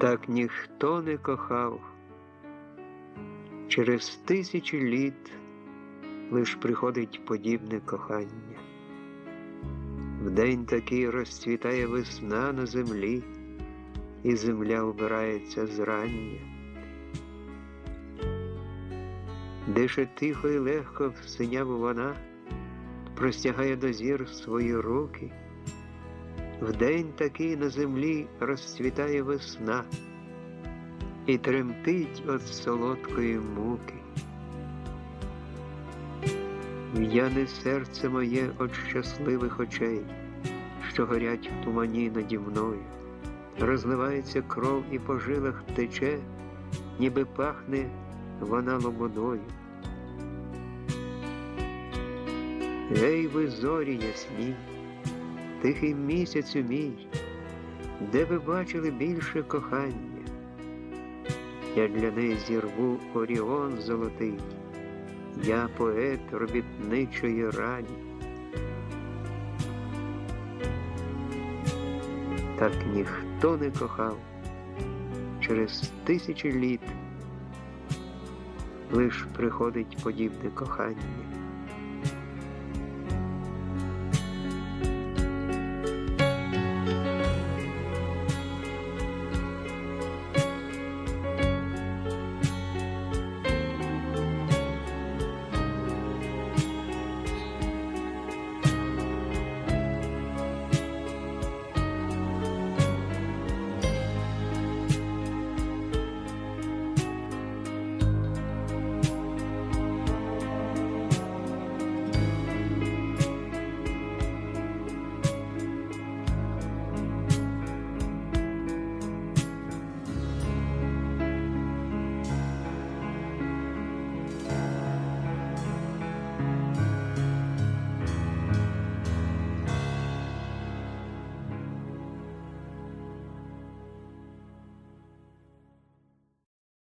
Так ніхто не кохав. Через тисячі літ лиш приходить подібне кохання. В день такий розцвітає весна на землі, і земля вбирається зрання. Дише тихо і легко в синяву вона, простягає до зір свої руки. В день такий на землі розцвітає весна і тремтить від солодкої муки. В'яне серце моє від щасливих очей, що горять в тумані наді мною, розливається кров і по жилах тече, ніби пахне вона лободою. Гей, ви зорі ясні, тихий місяцю мій, де ви бачили більше кохання, я для неї зірву оріон золотий, я поет робітничої раді. Так ніхто не кохав через тисячі літ лиш приходить подібне кохання.